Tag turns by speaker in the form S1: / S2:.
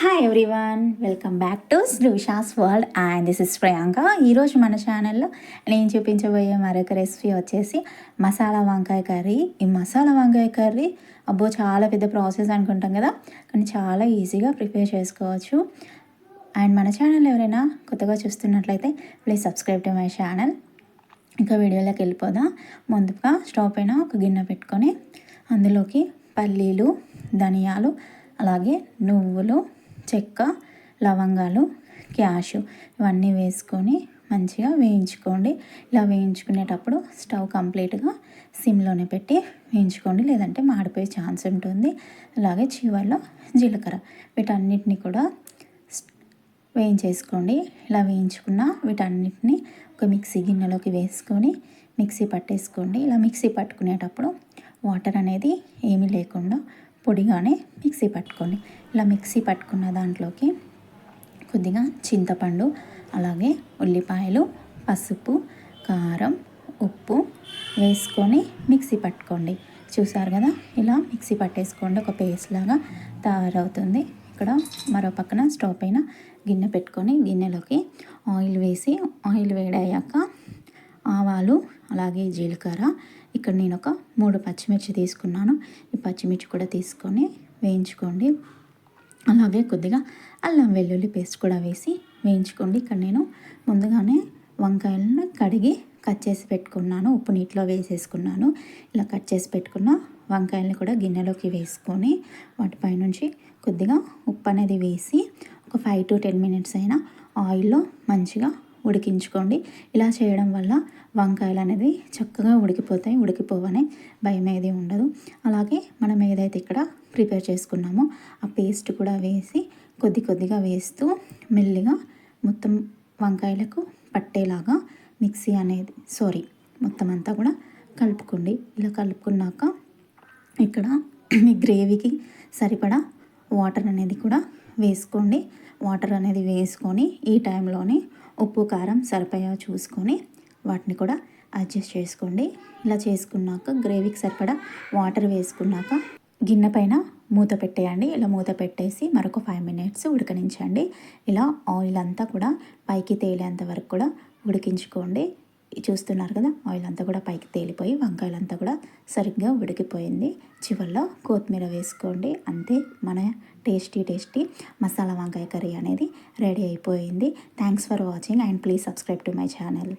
S1: Hi everyone welcome back to Shrusha's world and this is Priyanka ఈరోజు మన ఛానల్లో నేను చూపించబోయే మరొక రెసిపీ వచ్చేసి మసాలా వంకాయ కర్రీ ఈ మసాలా వంకాయ కర్రీ అబ్బో చాలా పెద్ద ప్రాసెస్ అనుకుంటాం కదా కానీ చాలా ఈజీగా ప్రిపేర్ చేసుకోవచ్చు. అండ్ మన ఛానల్ ఎవరైనా కొత్తగా చూస్తున్నట్లయితే please subscribe to my channel ఇంకా వీడియోలోకి వెళ్ళిపోదాం. ముందుగా స్టవ్ పైన ఒక గిన్నె పెట్టుకొని అందులోకి పల్లీలు ధనియాలు అలాగే నువ్వులు చెక్క లవంగాలు క్యాషు ఇవన్నీ వేసుకొని మంచిగా వేయించుకోండి. ఇలా వేయించుకునేటప్పుడు స్టవ్ కంప్లీట్గా సిమ్లోనే పెట్టి వేయించుకోండి. లేదంటే మాడిపోయే ఛాన్స్ ఉంటుంది. అలాగే చివరిలో జీలకర్ర వీటన్నిటిని కూడా వేయించేసుకోండి. ఇలా వేయించుకున్న వీటన్నిటిని ఒక మిక్సీ గిన్నెలోకి వేసుకొని మిక్సీ పట్టేసుకోండి. ఇలా మిక్సీ పట్టుకునేటప్పుడు వాటర్ అనేది ఏమీ లేకుండా పొడిగానే మిక్సీ పట్టుకోండి. ఇలా మిక్సీ పట్టుకున్న దాంట్లోకి కొద్దిగా చింతపండు అలాగే ఉల్లిపాయలు పసుపు కారం ఉప్పు వేసుకొని మిక్సీ పట్టుకోండి. చూసారు కదా? ఇలా మిక్సీ పట్టేసుకోండి. ఒక పేస్ట్ లాగా తయారవుతుంది. ఇక్కడ మరో పక్కన స్టవ్ పైన గిన్నె పెట్టుకొని గిన్నెలోకి ఆయిల్ వేసి ఆయిల్ వేడయ్యాక ఆవాలు అలాగే జీలకర్ర ఇక్కడ నేను ఒక మూడు పచ్చిమిర్చి తీసుకున్నాను. ఈ పచ్చిమిర్చి కూడా తీసుకొని వేయించుకోండి. అలాగే కొద్దిగా అల్లం వెల్లుల్లి పేస్ట్ కూడా వేసి వేయించుకోండి. ఇక్కడ నేను ముందుగానే వంకాయలను కడిగి కట్ చేసి పెట్టుకున్నాను. ఉప్పు నీటిలో వేసేసుకున్నాను. ఇలా కట్ చేసి పెట్టుకున్న వంకాయలను కూడా గిన్నెలోకి వేసుకొని వాటిపై నుంచి కొద్దిగా ఉప్పు అనేది వేసి ఒక ఫైవ్ టు టెన్ మినిట్స్ అయినా ఆయిల్లో మంచిగా ఉడికించుకోండి. ఇలా చేయడం వల్ల వంకాయలు అనేది చక్కగా ఉడికిపోతాయి ఉడికిపోవనే భయం ఏది ఉండదు. అలాగే మనం ఏదైతే ఇక్కడ ప్రిపేర్ చేసుకున్నామో ఆ పేస్ట్ కూడా వేసి కొద్ది కొద్దిగా వేస్తూ మెల్లిగా మొత్తం వంకాయలకు పట్టేలాగా మిక్సీ అనేది సారీ మొత్తం అంతా కూడా కలుపుకోండి. ఇలా కలుపుకున్నాక ఇక్కడ మీ గ్రేవీకి సరిపడా వాటర్ అనేది కూడా వేసుకోండి. వాటర్ అనేది వేసుకొని ఈ టైంలోనే ఉప్పు కారం సరిపోయా చూసుకొని వాటిని కూడా అడ్జస్ట్ చేసుకోండి. ఇలా చేసుకున్నాక గ్రేవీకి సరిపడా వాటర్ వేసుకున్నాక గిన్నె పైన మూత పెట్టేయండి. ఇలా మూత పెట్టేసి మరొక ఫైవ్ మినిట్స్ ఉడకనించండి. ఇలా ఆయిల్ అంతా కూడా పైకి తేలేంత వరకు కూడా ఉడికించుకోండి. చూస్తున్నారు కదా ఆయిల్ అంతా కూడా పైకి తేలిపోయి వంకాయలంతా కూడా సరిగ్గా ఉడికిపోయింది. చివరిలో కొత్తిమీర వేసుకోండి. అంతే మన టేస్టీ టేస్టీ మసాలా వంకాయ కర్రీ అనేది రెడీ అయిపోయింది. Thanks for watching and please subscribe to my channel